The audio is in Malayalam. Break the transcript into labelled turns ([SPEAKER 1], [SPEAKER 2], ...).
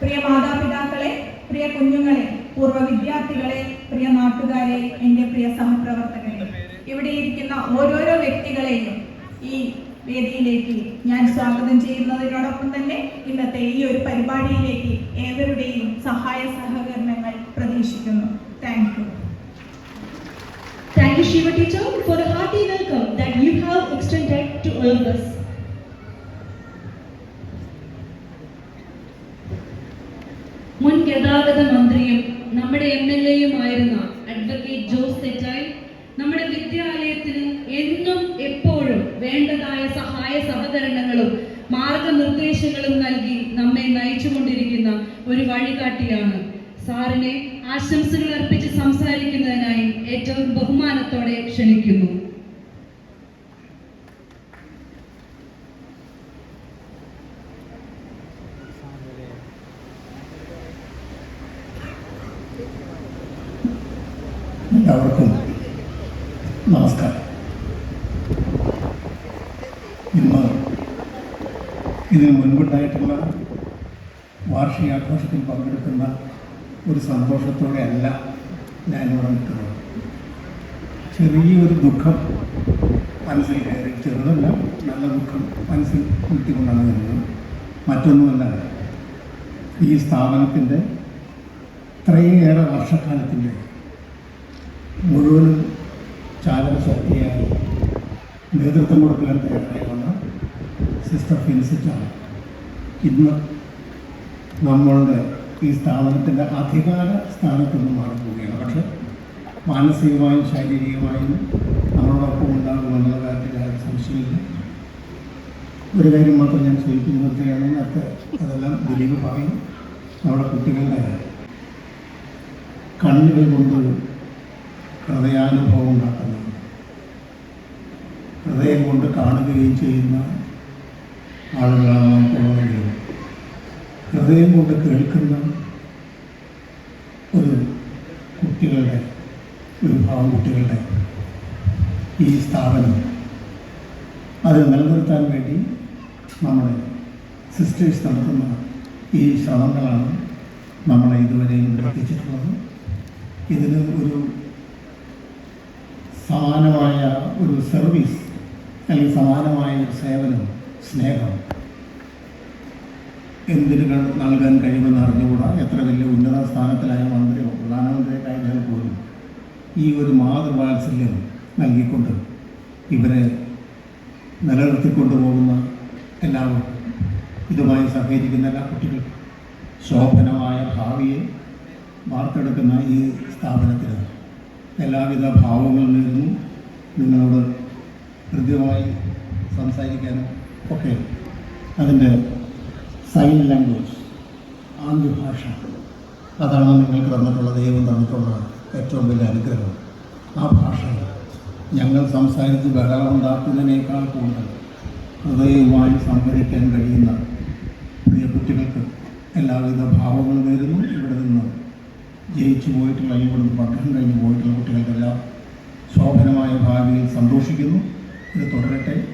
[SPEAKER 1] പ്രിയ മാതാപിതാക്കളെ പ്രിയ കുഞ്ഞുങ്ങളെ പൂർവ വിദ്യാർത്ഥികളെ പ്രിയ നാട്ടുകാരെ എന്റെ പ്രിയ സഹപ്രവർത്തകരെ. ഇവിടെ ഇരിക്കുന്ന ഓരോരോ വ്യക്തികളെയും ഈ വേദിയിലേക്ക് ഞാൻ സ്വാഗതം ചെയ്യുന്നതിനോടൊപ്പം തന്നെ ഇന്നത്തെ ഈ ഒരു പരിപാടിയിലേക്ക് ഏവരുടെയും സഹായ സഹകരണങ്ങൾ പ്രതീക്ഷിക്കുന്നു. Thank you
[SPEAKER 2] Thank you, Shiva teacher, for the hearty welcome that you have extended to all of us.
[SPEAKER 3] ഗതാഗത മന്ത്രിയും നമ്മുടെ എം എൽ എയുമായിരുന്ന അഡ്വക്കേറ്റ് ജോസ് തെറ്റായി നമ്മുടെ വിദ്യാലയത്തിന് എന്നും എപ്പോഴും വേണ്ടതായ സഹായ സഹകരണങ്ങളും മാർഗനിർദ്ദേശങ്ങളും നൽകി നമ്മെ നയിച്ചുകൊണ്ടിരിക്കുന്ന ഒരു വഴികാട്ടിയാണ്. സാറിനെ ആശംസകൾ അർപ്പിച്ച് സംസാരിക്കുന്നതിനായി ഏറ്റവും ബഹുമാനത്തോടെ ക്ഷണിക്കുന്നു.
[SPEAKER 4] എല്ലാവർക്കും നമസ്കാരം. ഇന്ന് ഇതിന് മുൻപുണ്ടായിട്ടുള്ള വാർഷികാഘോഷത്തിൽ പങ്കെടുക്കുന്ന ഒരു സന്തോഷത്തോടെ അല്ല ഞാനിവിടെ നിൽക്കുന്നത്. ചെറിയൊരു ദുഃഖം മനസ്സിൽ കയറി ചെറുതല്ല നല്ല ദുഃഖം മനസ്സിൽ കുത്തിക്കൊണ്ടാണ് വരുന്നത് മറ്റൊന്നുമല്ല ഈ സ്ഥാപനത്തിന്റെ ഇത്രയേറെ വർഷക്കാലത്തിന്റെ മുഴുവനും ചാലക ശക്തിയായി നേതൃത്വം കൊടുക്കാൻ തയ്യാറായി വന്ന സിസ്റ്റർ ഫിൻസിറ്റാണ് ഇന്ന് നമ്മളുടെ ഈ സ്ഥാപനത്തിന്റെ അധികാര സ്ഥാനത്ത് നിന്ന് മാറിപ്പോവുകയാണ്. പക്ഷേ മാനസികമായും ശാരീരികമായും നമ്മളോടൊപ്പം ഉണ്ടാകുമെന്നുള്ള കാര്യത്തിൽ ആരും സംശയമില്ല ഒരു കാര്യം മാത്രം ഞാൻ നിർത്തുകയാണ് നേരത്തെ അതെല്ലാം ദിലീപ് പറയും. നമ്മുടെ കുട്ടികളുടെ കണ്ണുകൾ കൊണ്ട് ഹൃദയാനുഭവം ഉണ്ടാക്കുന്നത്. ഹൃദയം കൊണ്ട് കാണുകയും ചെയ്യുന്ന ആളുകളാണ് നമുക്കുള്ളതെങ്കിൽ ഹൃദയം കൊണ്ട് കേൾക്കുന്ന ഒരു കുട്ടികളുടെ ഒരു വിഭാഗം കുട്ടികളുടെ ഈ സ്ഥാപനം അത് നിലനിർത്താൻ വേണ്ടി നമ്മുടെ സിസ്റ്റേഴ്സ് നടത്തുന്ന ഈ ശ്രമങ്ങളാണ് നമ്മളെ ഇതുവരെയും എത്തിച്ചിട്ടുള്ളത് ഇതിന് ഒരു സമാനമായ ഒരു സർവീസ് അല്ലെങ്കിൽ സമാനമായ ഒരു സേവനം സ്നേഹം. എന്തിന് നൽകാൻ കഴിയുമെന്ന് അറിഞ്ഞുകൂടാ? എത്ര വലിയ ഉന്നത സ്ഥാനത്തിലായ മന്ത്രിയോ പ്രധാനമന്ത്രിയോ കഴിഞ്ഞാൽ പോലും ഈ ഒരു മാതൃവാത്സല്യം നൽകിക്കൊണ്ട് ഇവരെ നിലനിർത്തിക്കൊണ്ടുപോകുന്ന എല്ലാവർക്കും ഇതുമായി സഹകരിക്കുന്ന എല്ലാ കുട്ടികൾക്കും ശോഭനമായ ഭാവിയെ വാർത്തെടുക്കുന്ന ഈ സ്ഥാപനത്തിന് എല്ലാവിധ ഭാവങ്ങളിൽ നിന്നും നിങ്ങളോട് കൃത്യമായി സംസാരിക്കാനും ഒക്കെ അതിന്റെ സൈൻ ലാംഗ്വേജ് ആംഗ്യ ഭാഷ അതാണ് നിങ്ങൾക്ക് തന്നിട്ടുള്ള ദൈവം തന്നിട്ടുള്ള ഏറ്റവും വലിയ അനുഗ്രഹം. ആ ഭാഷ ഞങ്ങൾ സംസാരിച്ച് ബഹളമുണ്ടാക്കുന്നതിനേക്കാൾ കൂടുതൽ ഹൃദയവുമായി സംഭരിക്കാൻ കഴിയുന്ന പ്രിയ കുട്ടികൾക്ക് എല്ലാവിധ ഭാവങ്ങളും നേരുന്നു. ഇവിടെ നിന്ന് ജയിച്ചു പോയിട്ടുള്ള ഇവിടുന്ന് പഠനം കഴിഞ്ഞ് പോയിട്ടുള്ള കുട്ടികൾക്കെല്ലാം ശോഭനമായ ഭാവിയിൽ സന്തോഷിക്കുന്നു. ഇത് തുടരട്ടെ.